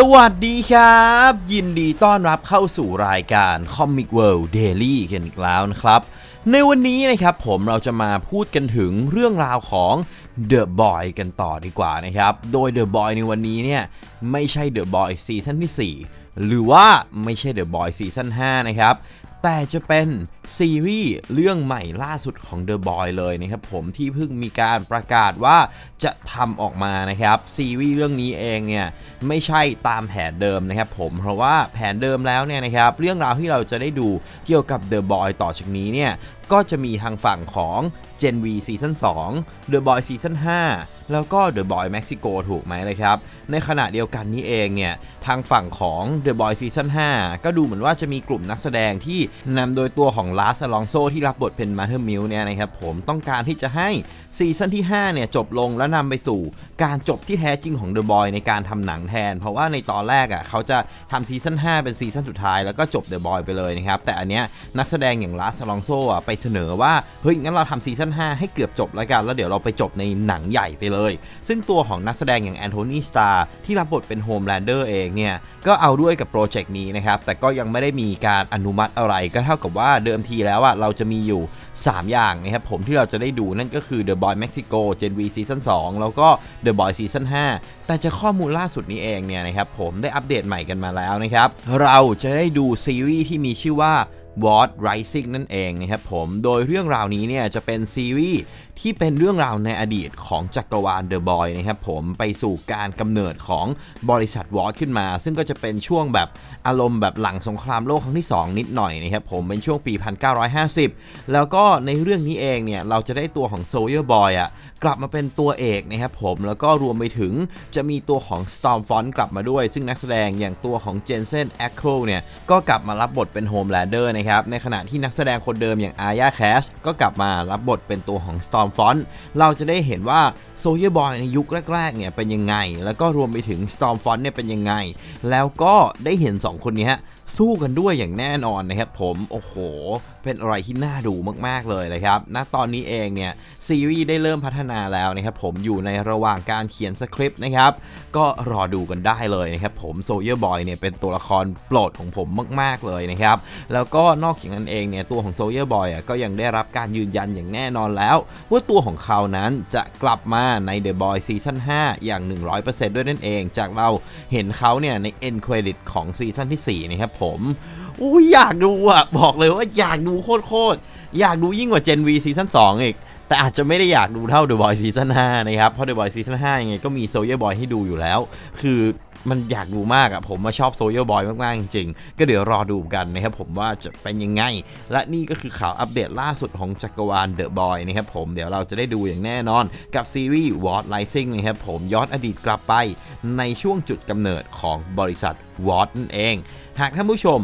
สวัสดีครับ ยินดีต้อนรับเข้าสู่รายการ Comic World Daily กันอีกแล้วนะครับ ในวันนี้นะครับผมเราจะมาพูดกันถึงเรื่องราวของ The Boy กันต่อดีกว่านะครับ โดย The Boy ในวันนี้เนี่ย ไม่ใช่ The Boy ซีซั่นที่ 4 หรือว่าไม่ใช่ The Boy ซีซั่น5นะครับ แต่จะเป็นซีรีส์เรื่องใหม่ล่าสุดของ The Boy เลยนะครับผมที่เพิ่งมีการประกาศว่าจะทำออกมานะครับซีรีส์เรื่องนี้เองเนี่ยไม่ใช่ตามแผนเดิมนะครับผมเพราะว่าแผนเดิมแล้วเนี่ยนะครับเรื่องราวที่เราจะได้ดูเกี่ยวกับ The Boy ต่อจากนี้เนี่ย ก็จะมีทางฝั่งของ Gen V ซีซั่น2 The Boy ซีซั่น5แล้วก็ The Boy Mexico ถูกไหมเลยครับ ในขณะเดียวกันนี้เองเนี่ย ทางฝั่งของ The Boy ซีซั่น5ก็ดูเหมือนว่าจะมีกลุ่มนักแสดงที่นำโดยตัวของลาสลองโซที่รับบทเป็นมาเธอร์มิลเนี่ยนะครับผมต้องการที่จะให้ซีซั่นที่ 5 เนี่ย จบลงแล้วนำไปสู่การจบที่แท้จริงของ The Boy ในการทำหนังแทน เพราะว่าในตอนแรกอะเขาจะทำซีซั่น5 เป็นซีซั่นสุดท้ายแล้วก็จบ The Boy ไปเลยนะครับแต่อันเนี้ยนักแสดงอย่างลาสลองโซอะไปเสนอว่า เฮ้ย งั้นเราทำซีซั่น5ให้เกือบจบแล้วกัน แล้วเดี๋ยวเราไปจบในหนังใหญ่ไปเลย ซึ่งตัวของนักแสดงอย่างแอนโทนีสตาร์ที่รับบทเป็นโฮมแลนเดอร์เองเนี่ย ก็เอาด้วยกับโปรเจกต์นี้นะครับ แต่ก็ยังไม่ได้มีการอนุมัติอะไร ก็เท่ากับว่าเดิมทีแล้วอะเราจะมีอยู่ 3 อย่างนะครับผมที่เราจะได้ดูนั่นก็คือ The Boy Mexico Gen V Season 2 แล้วก็ The Boy Season 5 แต่จากข้อมูลล่าสุดนี้เองเนี่ยนะครับผมได้อัปเดตใหม่กันมาแล้วนะครับเราจะได้ดูซีรีส์ที่มีชื่อว่า w a r Rising นั่นเองนะครับผม โดยเรื่องราวนี้เนี่ยจะเป็นซีรีส์ที่เป็นเรื่องราวในอดีตของจักรวาล The Boy นะครับผมไปสู่การกำเนิดของบริษัทวอ r ขึ้นมา ซึ่งก็จะเป็นช่วงแบบอารมณ์แบบหลังสงครามโลกครั้งที่ 2 นิดหน่อยนะครับผมเป็นช่วงปี 1950 แล้วก็ในเรื่องนี้เองเนี่ยเราจะได้ตัวของ Soldier Boy อะกลับมาเป็นตัวเอกนะครับผมแล้วก็รวมไปถึงจะมีตัวของ Storm Font กลับมาด้วย ซึ่งนักแสดงอย่างตัวของ Jensen Ackles เนี่ยก็กลับมารับบทเป็น Homelander นะครับในขณะที่นักแสดงคนเดิมอย่างอาญาแคชก็กลับมารับบทเป็นตัวของ Stormfront เราจะได้เห็นว่า Soldier Boy ในยุคแรกๆเนี่ยเป็นยังไง แล้วก็รวมไปถึง Stormfront เนี่ยเป็นยังไง แล้วก็ได้เห็น 2 คนนี้ สู้กันด้วยอย่างแน่นอนนะครับผมโอ้โห เป็นอะไรที่น่าดูมากๆเลยนะครับณตอนนี้เองเนี่ยซีรีส์ได้เริ่มพัฒนาแล้วนะครับผมอยู่ในระหว่างการเขียนสคริปต์นะครับก็รอดูกันได้เลยนะครับผมโซเยอร์บอยเนี่ยเป็นตัวละครโปรดของผมมาก ๆเลยนะครับแล้วก็นอกจากนั้นเองเนี่ยตัวของโซเยอร์บอยอะก็ยังได้รับการยืนยันอย่างแน่นอนแล้ว ว่าตัวของเขานั้นจะกลับมาใน The Boy ซีซั่น5อย่าง 100%ด้วยนั่นเอง จากเราเห็นเขาเนี่ยใน end credit ของซีซั่นที่4นะครับผมอุ้ยอยากดูอะ บอกเลยว่าอยากดูโคตรๆอยากดูยิ่งกว่า Gen V ซีซั่น2อีก แต่อาจจะไม่ได้อยากดูเท่า The Boy ซีซั่น5นะครับ เพราะ The Boy ซีซั่น5ยังไงก็มี Soldier Boy ให้ดูอยู่แล้ว คือมันอยากดูมากอะผมมาชอบ Soldier Boy มาก ๆ จริง ๆ ก็เดี๋ยวรอดูกันนะครับผมว่าจะเป็นยังไง และนี่ก็คือข่าวอัปเดตล่าสุดของจักรวาล The Boy นะครับผมเดี๋ยวเราจะได้ดูอย่างแน่นอนกับซีรีส์ Ward Rising นะครับผมย้อนอดีตกลับไปในช่วงจุดกำเนิดของบริษัท Ward นั่นเอง หากท่านผู้ชม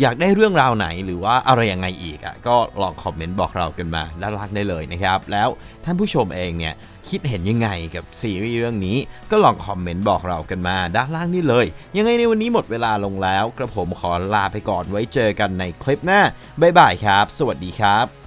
อยากได้เรื่องราวไหนหรือว่าอะไรยังไงอีกอะก็ลองคอมเมนต์บอกเรากันมาด้านล่างได้เลยนะครับ แล้วท่านผู้ชมเองเนี่ยคิดเห็นยังไงกับซีรีส์เรื่องนี้ ก็ลองคอมเมนต์บอกเรากันมาด้านล่างนี่เลย ยังไงในวันนี้หมดเวลาลงแล้ว กระผมขอลาไปก่อนไว้เจอกันในคลิปหน้าบ๊ายบายครับ สวัสดีครับ